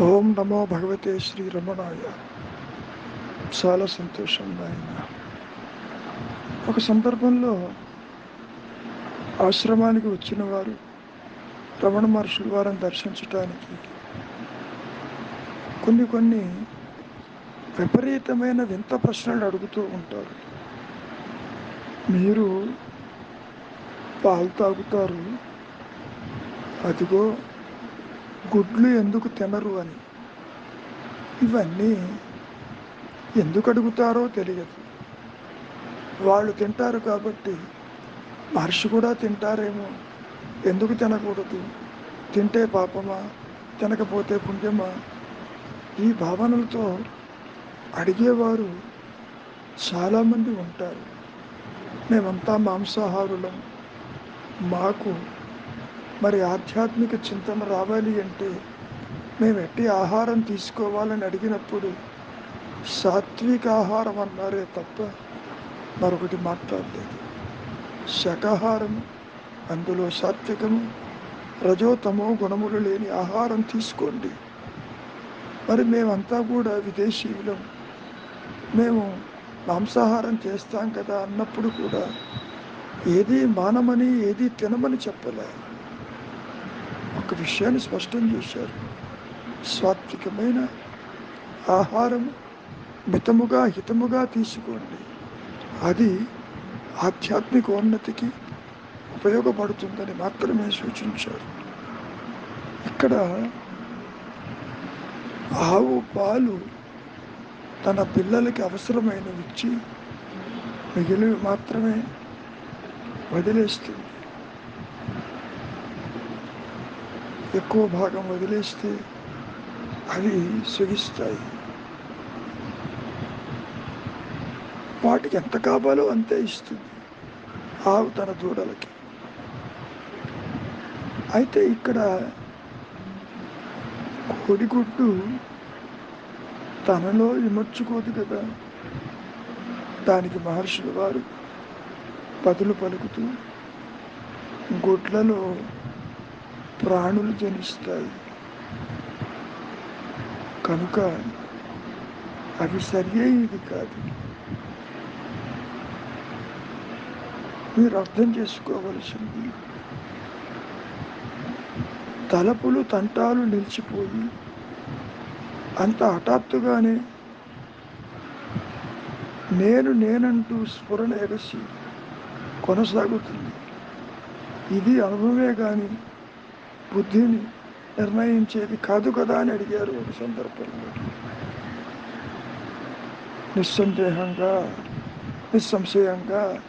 ఓం నమో భగవతే శ్రీ రమణాయ చాలా సంతోషం నాయన. ఒక సందర్భంలో ఆశ్రమానికి వచ్చిన వారు రమణ మహర్షుల వారిని దర్శించటానికి కొన్ని కొన్ని విపరీతమైన వింత ప్రశ్నలు అడుగుతూ ఉంటారు. మీరు పాలు తాగుతారు. అదిగో గుడ్లు ఎందుకు తినరు అని. ఇవన్నీ ఎందుకు అడుగుతారో తెలియదు. వాళ్ళు తింటారు కాబట్టి మహర్షి కూడా తింటారేమో. ఎందుకు తినకూడదు? తింటే పాపమా? తినకపోతే పుణ్యమా? ఈ భావనలతో అడిగేవారు చాలామంది ఉంటారు. మేమంతా మాంసాహారులం. మాకు మరి ఆధ్యాత్మిక చింతన రావాలి అంటే మేము ఎట్టి ఆహారం తీసుకోవాలని అడిగినప్పుడు సాత్విక ఆహారం అన్నారే తప్ప మరొకటి మాట్లాడలేదు. శాకాహారం అందులో సాత్వికము రజోతమో గుణములు లేని ఆహారం తీసుకోండి. మరి మేమంతా కూడా విదేశీయులం. మేము మాంసాహారం చేస్తాం కదా అన్నప్పుడు కూడా ఏది మానమని ఏది తినమని చెప్పలే. ఒక విషయాన్ని స్పష్టం చేశారు. సాత్వికమైన ఆహారం మితముగా హితముగా తీసుకోండి. అది ఆధ్యాత్మిక ఉన్నతికి ఉపయోగపడుతుందని మాత్రమే సూచించారు. ఇక్కడ ఆవు పాలు తన పిల్లలకి అవసరమైనవి ఇచ్చి మిగిలివి మాత్రమే వదిలేస్తుంది. ఎక్కువ భాగం వదిలేస్తే అవి సుగిస్తాయి వాటికి ఎంత కావాలో అంతే ఇస్తుంది. ఆవు తన దూడలకి. అయితే ఇక్కడ కోడిగుడ్డు తనలో విమర్చుకోదు కదా. దానికి మహర్షుల వారు పదులు పలుకుతూ గుడ్లలో ప్రాణులు జనిస్తాయి. కనుక అవి సరి కాదు. మీరు అర్థం చేసుకోవలసింది తలపులు తంటాలు నిలిచిపోయి అంత హఠాత్తుగానే నేను నేనంటూ స్ఫురణ ఎగసి కొనసాగుతుంది. ఇది అనుభవమే కానీ బుద్ధిని నిర్ణయించేది కాదు కదా అని అడిగారు ఒక సందర్భంలో. నిస్సందేహంగా నిస్సంశయంగా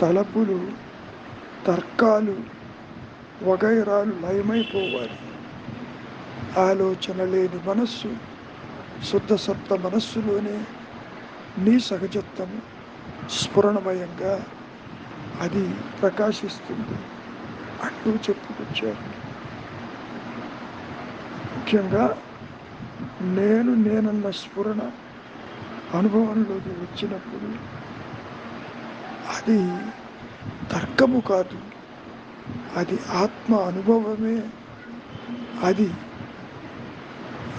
తలపులు తర్కాలు వగైరాలు లయమైపోవాలి. ఆలోచన లేని మనస్సు శుద్ధ సప్త మనస్సులోనే నీ సహజత్వము స్ఫురణమయంగా అది ప్రకాశిస్తుంది. అంటూ చెప్పుకొచ్చారు ముఖ్యంగా నేను నేనన్న స్ఫురణ అనుభవంలోకి వచ్చినప్పుడు అది తర్కము కాదు అది ఆత్మ అనుభవమే అది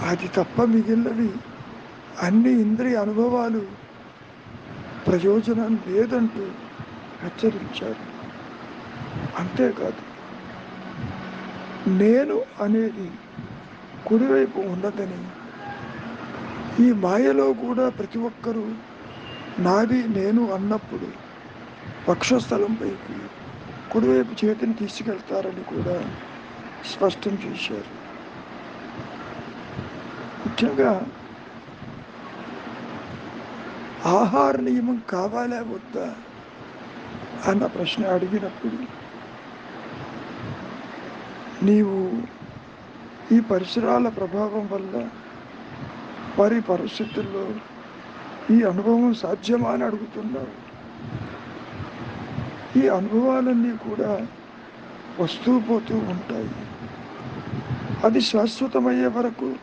అది తప్ప మిగిలినవి అన్ని ఇంద్రియ అనుభవాలు ప్రయోజనం లేదంటూ హెచ్చరించారు. అంతేకాదు నేను అనేది కుడివైపు ఉన్నదని. ఈ మాయలో కూడా ప్రతి ఒక్కరూ నాది నేను అన్నప్పుడు వక్షస్థలంపైకి కుడివైపు చేతిని తీసుకెళ్తారని కూడా స్పష్టం చేశారు. ముఖ్యంగా ఆహార నియమం కావాలా వద్దా అన్న ప్రశ్న అడిగినప్పుడు నీవు ఈ పరిసరాల ప్రభావం వల్ల వారి పరిస్థితుల్లో ఈ అనుభవం సాధ్యమా అని అడుగుతున్నావు. ఈ అనుభవాలన్నీ కూడా వస్తూ పోతూ ఉంటాయి. అది శాశ్వతమయ్యే వరకు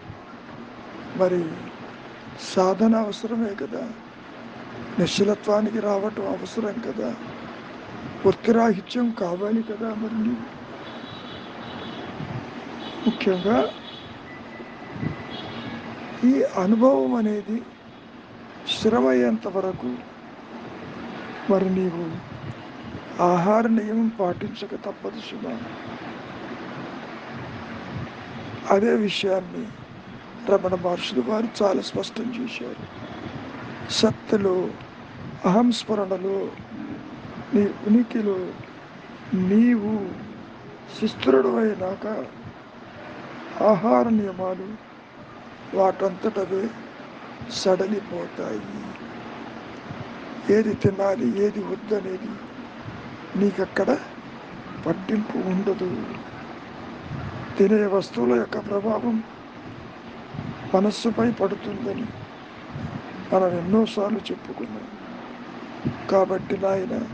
మరి సాధన అవసరమే కదా? నిశ్చలత్వానికి రావటం అవసరం కదా? వృత్తిరాహిత్యం కావాలి కదా మరి నీవు ముఖ్యంగా ఈ అనుభవం అనేది స్థిరమయ్యేంత వరకు మరి నీవు ఆహార నియమం పాటించక తప్పదు సుమా. అదే విషయాన్ని రమణ మహర్షులు వారు చాలా స్పష్టం చేశారు. సత్తులో అహంస్మరణలో నీ ఉనికిలో నీవు శిస్తుడు అయినాక ఆహార నియమాలు వాటంతటవే సడలిపోతాయి. ఏది తినాలి ఏది వద్దనేది నీకక్కడ పట్టింపు ఉండదు. తినే వస్తువుల యొక్క ప్రభావం మనస్సుపై పడుతుందని మనం ఎన్నోసార్లు చెప్పుకున్నాం. కాబట్టి నాయన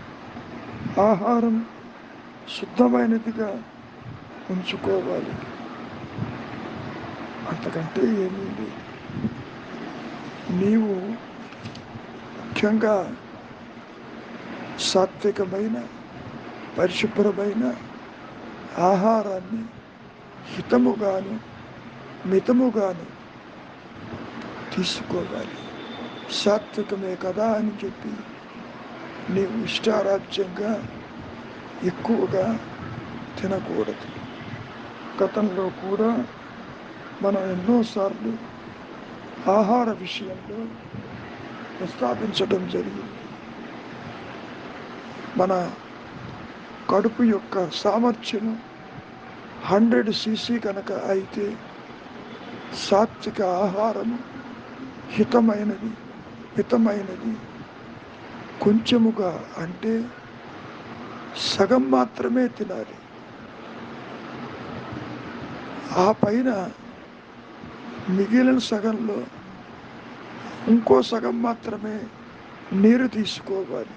ఆహారం శుద్ధమైనదిగా ఉంచుకోవాలి. అంతకంటే ఏమీ లేదు నీవు ముఖ్యంగా సాత్వికమైన పరిశుభ్రమైన ఆహారాన్ని హితముగాను మితముగాను తీసుకోవాలి. సాత్వికమే కదా అని చెప్పి నీవు ఇష్టారాజ్యంగా ఎక్కువగా తినకూడదు. గతంలో కూడా మనం ఎన్నోసార్లు ఆహార విషయంలో ప్రస్తావించడం జరిగింది. మన కడుపు యొక్క సామర్థ్యం హండ్రెడ్ సీసీ కనుక అయితే సాత్విక ఆహారం హితమైనది హితమైనది కొంచెముగా అంటే సగం మాత్రమే తినాలి. ఆ పైన మిగిలిన సగంలో ఇంకో సగం మాత్రమే నీరు తీసుకోవాలి.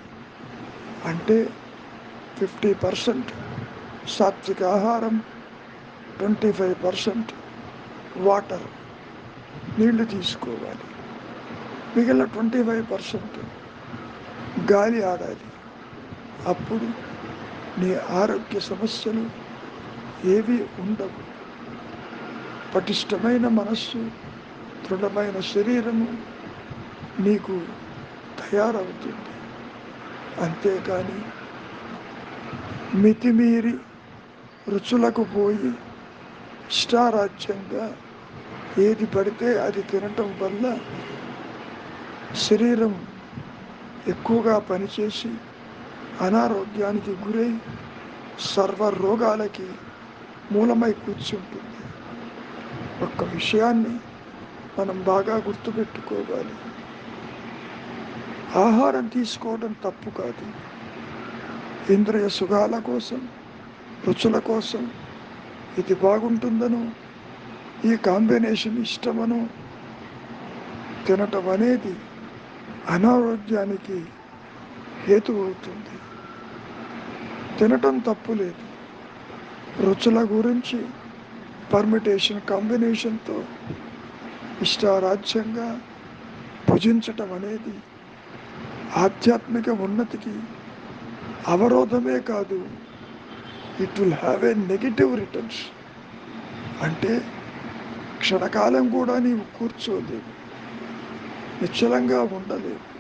అంటే ఫిఫ్టీ పర్సెంట్ సాత్విక ఆహారం ట్వంటీ ఫైవ్ పర్సెంట్ వాటర్ నీళ్ళు తీసుకోవాలి. మిగిలిన ట్వంటీ ఫైవ్ పర్సెంట్ గాలి ఆడాలి. అప్పుడు నీ ఆరోగ్య సమస్యలు ఏవి ఉండవు. పటిష్టమైన మనస్సు దృఢమైన శరీరము నీకు తయారవుతుంది. అంతేకాని మితిమీరి రుచులకు పోయి ఇష్టారాజ్యంగా ఏది పడితే అది తినటం వల్ల శరీరం ఎక్కువగా పనిచేసి అనారోగ్యానికి గురై సర్వ రోగాలకి మూలమై కూర్చుంటుంది. ఒక్క విషయాన్ని మనం బాగా గుర్తుపెట్టుకోవాలి. ఆహారం తీసుకోవడం తప్పు కాదు. ఇంద్రియ సుఖాల కోసం రుచుల కోసం ఇది బాగుంటుందను ఈ కాంబినేషన్ ఇష్టమను తినటం అనేది అనారోగ్యానికి హేతు అవుతుంది. తినటం తప్పు లేదు. రుచుల గురించి పర్మిటేషన్ కాంబినేషన్తో ఇష్టారాజ్యంగా భుజించటం అనేది ఆధ్యాత్మిక ఉన్నతికి అవరోధమే కాదు. It will have a negative returns అంటే క్షణకాలం కూడా నీవు కూర్చోలేవు. నిశ్చలంగా ఉండలేవు.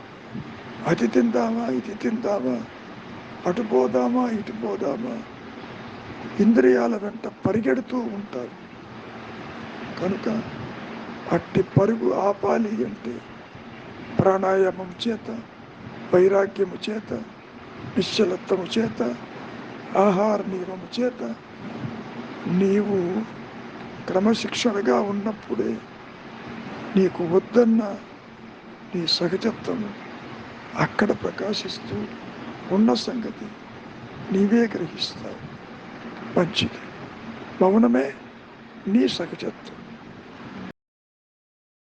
అది తిందామా ఇది తిందామా అటు పోదామా ఇటు పోదామా ఇంద్రియాల వెంట పరిగెడుతూ ఉంటారు. కనుక అట్టి పరుగు ఆపాలి అంటే ప్రాణాయామం చేత వైరాగ్యము చేత నిశ్చలత్వము చేత ఆహార నియమము చేత నీవు క్రమశిక్షణగా ఉన్నప్పుడే నీకు వద్దన్న నీ సహజత్వము అక్కడ ప్రకాశిస్తూ ఉన్న సంగతి నీవే గ్రహిస్తావు. पंचीति मौन में निसकचत्व